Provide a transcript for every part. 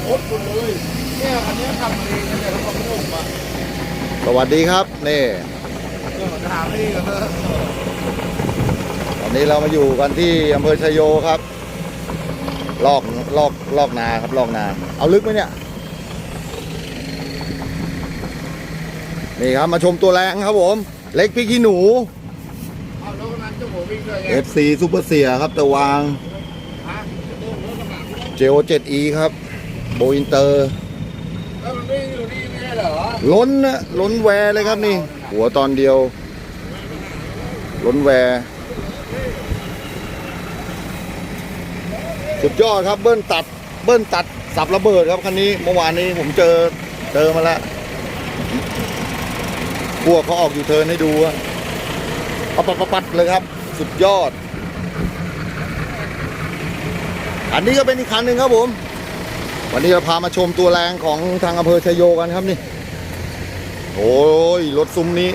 โคตรหมดเลยเนี่ยคันนี้ทำเองนะเนี่ยทำของผมอะสวัสดีครับนี่เออถามเองกันเถอะตอนนี้เรามาอยู่กันที่อำเภอชยโยครับ ลอกลอกลอกนาครับลอกนา เอาลึกไหมเนี่ย นี่ครับมาชมตัวแรงครับผม เล็กพี่ขี้หนู เอาแล้ววันนั้นเจ้าหัววิ่งด้วยไง FC ซูเปอร์เสียครับตะวาง ฮะเจ้าหัวกระบะ JO 7E ครับ โบอินเตอร์แล้วมันวิ่งอยู่นี่ไม่ใช่เหรอล้นนะล้นแวร์เลยครับนี่ หัวตอนเดียว ล้นแวร์สุดยอดครับเบิ้ลตัด เบิ้ลตัดสับระเบิดครับคันนี้เมื่อวานนี้ผมเจอเจอมาแล้วพวกเขาออกอยู่เทิร์นให้ดูอะปัดปัดปัดปัดเลยครับ สุดยอด อันนี้ก็เป็นอีกคันหนึ่งครับผม วันนี้เราพามาชมตัวแรงของทางอำเภอชยโยกันครับนี่ โอ้ยรถซุ้มนี้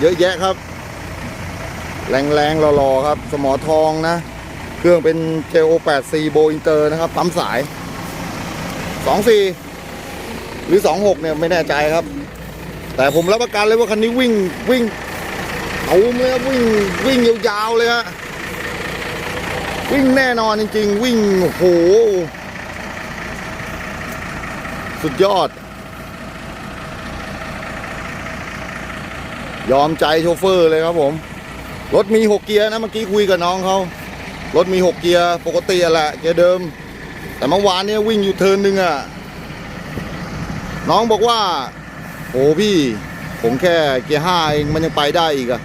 เยอะแยะครับ แรงๆหล่อๆครับ สมอทองนะ เครื่องเป็น JO8C Bo Inter นะครับปั๊มสาย 24 หรือ 26 เนี่ยไม่แน่ใจครับ แต่ผมรับประกันเลยว่าคันนี้วิ่งวิ่งเอาเลยวิ่งวิ่งยาวๆเลยฮะวิ่งแน่นอนจริง ๆ วิ่งโห สุดยอด ยอมใจโชเฟอร์เลยครับผม รถมีหกเกียร์นะเมื่อกี้คุยกับน้องเขารถมีหกเกียร์ปกติแหละเกียร์เดิม แต่เมื่อวานเนี้วิ่งอยู่เทินหนึ่งอะน้องบอกว่าโอ้พี่ ผมแค่เกียร์ห้าเองมันยังไปได้อีกอะ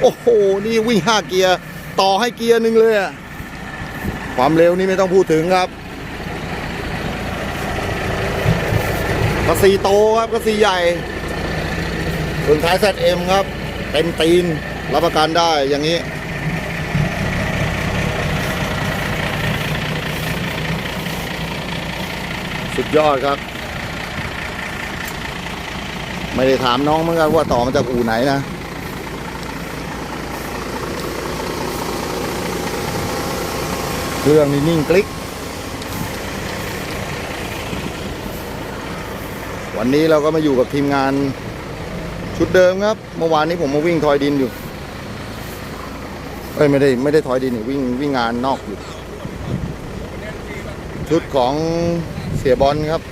โอ้โห นี่วิ่งห้าเกียร์ ต่อให้เกียร์หนึ่งเลยอะความเร็วนี่ไม่ต้องพูดถึงครับ กระสีโตครับกระสีใหญ่ส่วนท้ายแซดเอ็มครับ เต็มตีน รับประกันได้อย่างนี้ สุดยอดครับ ไม่ได้ถามน้องเหมือนกันว่าต่อมาจากอู่ไหนนะเครื่องนี่นิ่งกลิก วันนี้เราก็มาอยู่กับทีมงานชุดเดิมครับ เมื่อวานนี้ผมมาวิ่งทอยดินอยู่เอ้ยไม่ได้ไม่ได้ทอยดินวิ่งวิ่งงานนอกอยู่ ชุดของเสียบอลครับ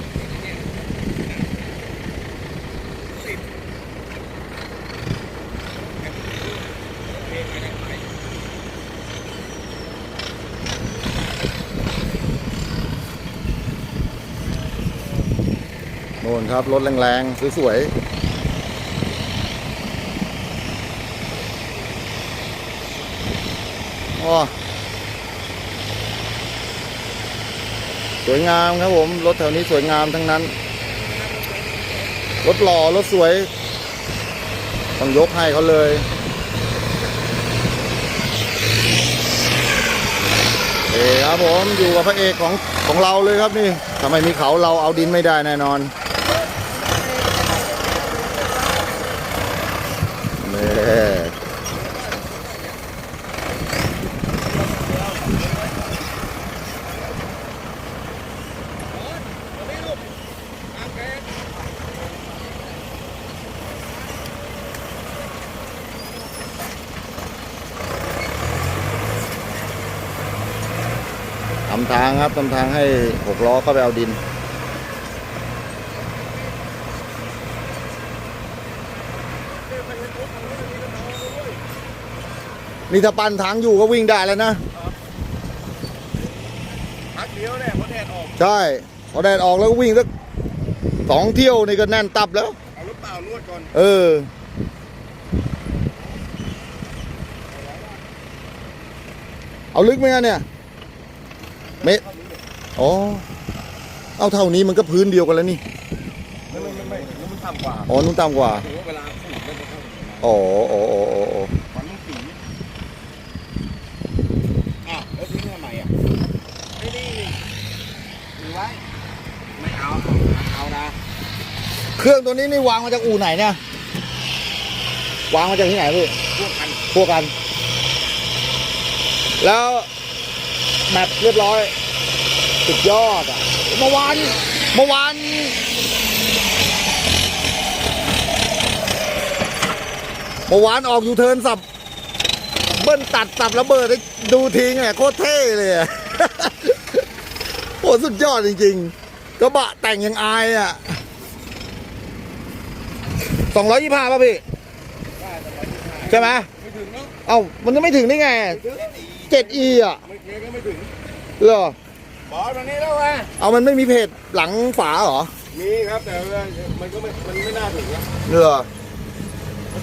น่นครับรถแรงๆ สวยๆอ้อสวยงามครับผม รถแถวนี้สวยงามทั้งนั้น รถหล่อ รถสวย ต้องยกให้เขาเลย เอกครับผม อยู่กับพระเอกของของเราเลยครับนี่ทำไมมีเขาเราเอาดินไม่ได้แน่นอน ทำทางครับทำทางให้หกล้อเข้าไปเอาดิน นี่ถ้าปั้นทางอยู่ก็วิ่งได้แล้วนะพักเดียวเนี่ยพอแดดออกใช่พอแดดออกแล้วก็วิ่งสักสองเที่ยวนี่ก็แน่นตับแล้ว เอารถเปล่านวดก่อน เออเอาลึกไหมอะเนี่ย เมตรอ๋อ เอาเท่านี้มันก็พื้นเดียวกันแล้วนี่ ไม่ไม่ไม่ไม่รู้มันต่ำกว่า อ๋อนุ่นต่ำกว่าถือว่าเวลาขูดมันจะเข้าอ๋ออ๋ออ๋ออ๋ออ๋อ มันต้องสีอะแล้วทิ้งทำไมอะไม่นี่ถือไว้ ไม่เอา เอานะ เครื่องตัวนี้นี่วางมาจากอู่ไหนเนี่ยวางมาจากที่ไหนพี่พวกกันพวกกัน แล้วแมปเรียบร้อยสุดยอดอะเเมื่อวานเมื่อวานเมื่อวานออกยูเทิร์นสับ เบิ้ลตัดสับระเบิดให้ดูทิ้งอะโคตรเท่เลยอะโอ้สุดยอดจริงๆกระบะแต่งยังอายอะ สองร้อยยี่ห้าป่ะพี่ใช่ไหมไม่ถึงเนาะเอ้ามันจะไม่ถึงได้ไงถึงเจ็ดอีอะไม่เคยก็ไม่ถึงเหรอบอสวันนี้แล้วว่ะเอามันไม่มีเพจหลังฝาเหรอมีครับแต่ว่ามันก็ไม่มันไม่น่าถึงนะเหรอ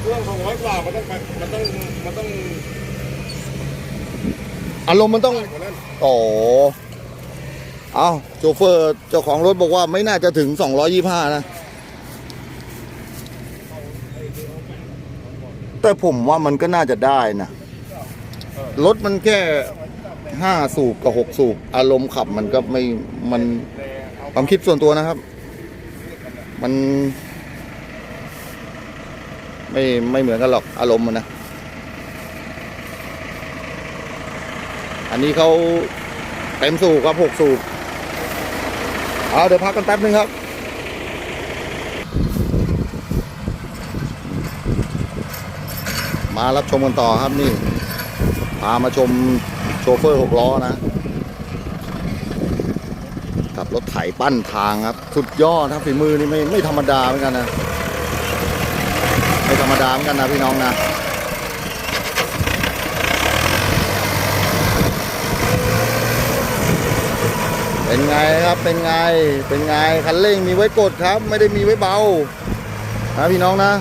เครื่องสองร้อยกว่ามันต้องไปมันต้องมันต้องอารมณ์มันต้องกว่านั้นโอ้เอาโชเฟอร์เจ้าของรถบอกว่าไม่น่าจะถึง 225 นะ แต่ผมว่ามันก็น่าจะได้นะรถมันแค่5สูบกับ6สูบ อารมณ์ขับมันก็ไม่มันความคิดส่วนตัวนะครับ มันไม่ไม่เหมือนกันหรอกอารมณ์มันนะ อันนี้เขาเต็มสูบครับหกสูบ เอาเดี๋ยวพักกันแป๊บนึงครับ มารับชมกันต่อครับนี่พามาชมโชเฟอร์หกล้อนะ กับรถไถปั้นทางครับ สุดยอดครับฝีมือนี่ไม่ไม่ธรรมดาเหมือนกันนะ ไม่ธรรมดาเหมือนกันนะพี่น้องนะเป็นไงครับ เป็นไง เป็นไง คันเร่งมีไว้กดครับ ไม่ได้มีไว้เบานะพี่น้องนะ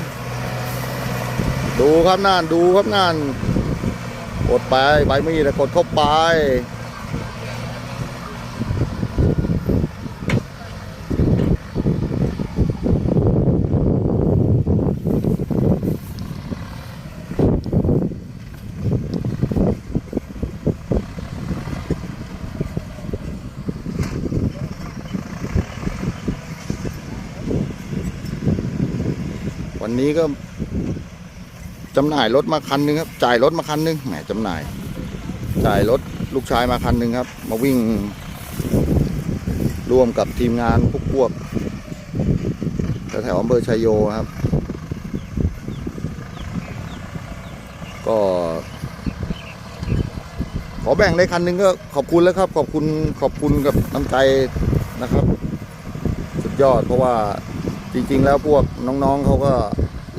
ดูครับนั่นดูครับนั่นกดไปใบมีดกดเข้าไป วันนี้ก็ จำหน่ายรถมาคันหนึงครับจ่ายรถมาคันหนึงแหมจำหน่าย จ่ายรถลูกชายมาคันหนึงครับ มาวิ่ง ร่วมกับทีมงานพวกพวกแถวอำเภอชัยโยครับ ก็ ขอแบ่งได้คันหนึงก็ขอบคุณแล้วครับ ขอบคุณขอบคุณกับน้ำใจนะครับ สุดยอดเพราะว่าจริง ๆ แล้วพวกน้องๆเขาก็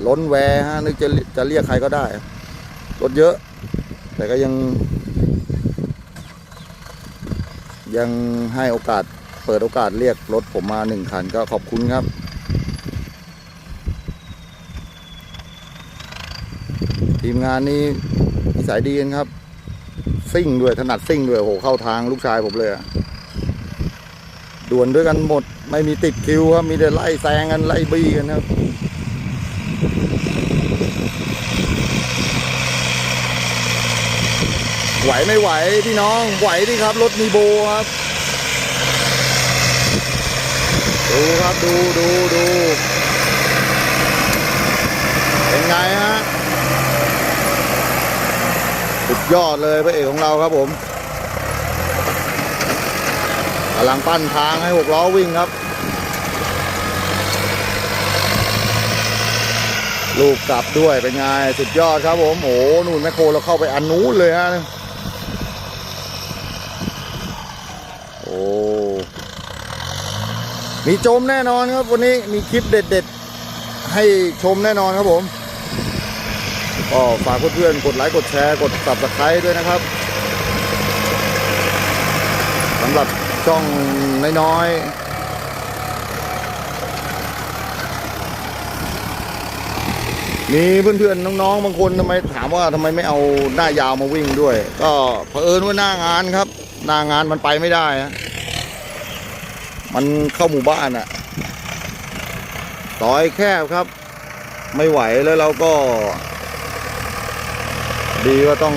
ล้นแวฮะนึกจะจะเรียกใครก็ได้ รถเยอะ แต่ก็ยัง ยังให้โอกาสเปิดโอกาสเรียกรถผมมาหนึ่งคันก็ขอบคุณครับทีมงานนี้นิสัยดีกันครับ ซิ่งด้วยถนัดซิ่งด้วยโหเข้าทางลูกชายผมเลยอะด่วนด้วยกันหมด ไม่มีติดคิวครับ มีแต่ไล่แซงกันไล่บี้กันครับ ไหวไม่ไหวพี่น้องไหวดิครับ รถมีโบครับ ดูครับดูดูดูเป็นไงฮะสุดยอดเลยพระเอกของเราครับผมกำลังปั้นทางให้หกล้อวิ่งครับ ลูกกลับด้วยเป็นไงสุดยอดครับผมโอ้โหนู่นแมคโครเราเข้าไปอันนู้นเลยฮะโอ้มีชมแน่นอนครับวันนี้มีคลิปเด็ด ๆ ให้ชมแน่นอนครับผมก็ฝากเพื่อนๆกดไลค์กดแชร์กด subscribe ด้วยนะครับสำหรับช่องน้อยๆ มีเพื่อนๆน้องๆบางคนทำไมถามว่าทำไมไม่เอาหน้ายาวมาวิ่งด้วย ก็เผอิญว่าหน้างานครับ หน้างานมันไปไม่ได้ฮะมันเข้าหมู่บ้านอะซอยแคบครับ ไม่ไหวแล้วเราก็ ดีว่าต้อง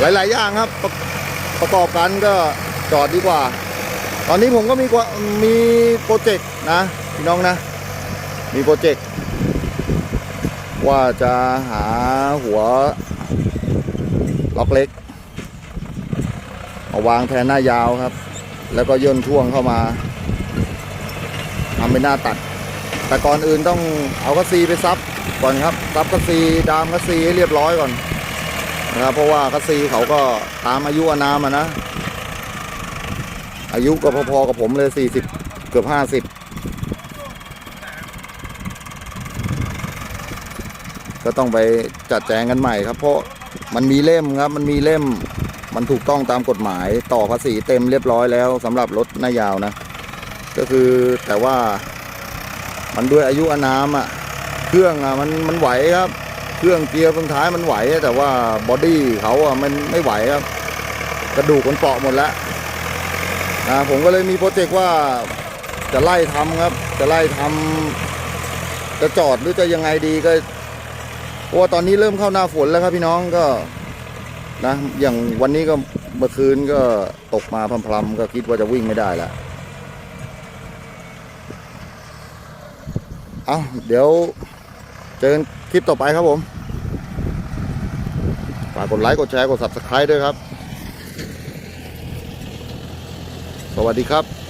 หลาย ๆ อย่างครับ ประประกอบกันก็จอดดีกว่า ตอนนี้ผมก็มีกว่ามีโปรเจกต์นะพี่น้องนะ มีโปรเจกต์ ว่าจะหาหัวล็อกเล็กมาวางแทนหน้ายาวครับ แล้วก็ย่นท่วงเข้ามาทำเป็นหน้าตัด แต่ก่อนอื่นต้องเอากระซีไปซับก่อนครับซับกระซีดามกระซีให้เรียบร้อยก่อนนะครับเพราะว่ากระซีเขาก็ตามอายุอานามนะ อายุก็พอๆกับผมเลยสี่สิบเกือบห้าสิบ ก็ต้องไปจัดแจงกันใหม่ครับ เพราะมันมีเล่มครับ มันมีเล่มมันถูกต้องตามกฎหมายต่อภาษีเต็มเรียบร้อยแล้วสำหรับรถหน้ายาวนะ ก็คือแต่ว่ามันด้วยอายุอานามอะเครื่องอะมันมันไหวครับ เครื่องเกียร์เฟืองท้ายมันไหว แต่ว่าบอดี้เขาอะมันไม่ไหวครับ กระดูกมันเปราะหมดแล้วนะผมก็เลยมีโปรเจกต์ว่าจะไล่ทำครับ จะไล่ทำจะจอดหรือจะยังไงดีก็ เพราะว่าตอนนี้เริ่มเข้าหน้าฝนแล้วครับพี่น้องก็นะอย่างวันนี้ก็เมื่อคืนก็ตกมาพรำๆก็คิดว่าจะวิ่งไม่ได้ล้วเอาเดี๋ยวเจอกันคลิปต่อไปครับผมฝากกดไลค์กดแชร์กด subscribe ด้วยครับ สวัสดีครับ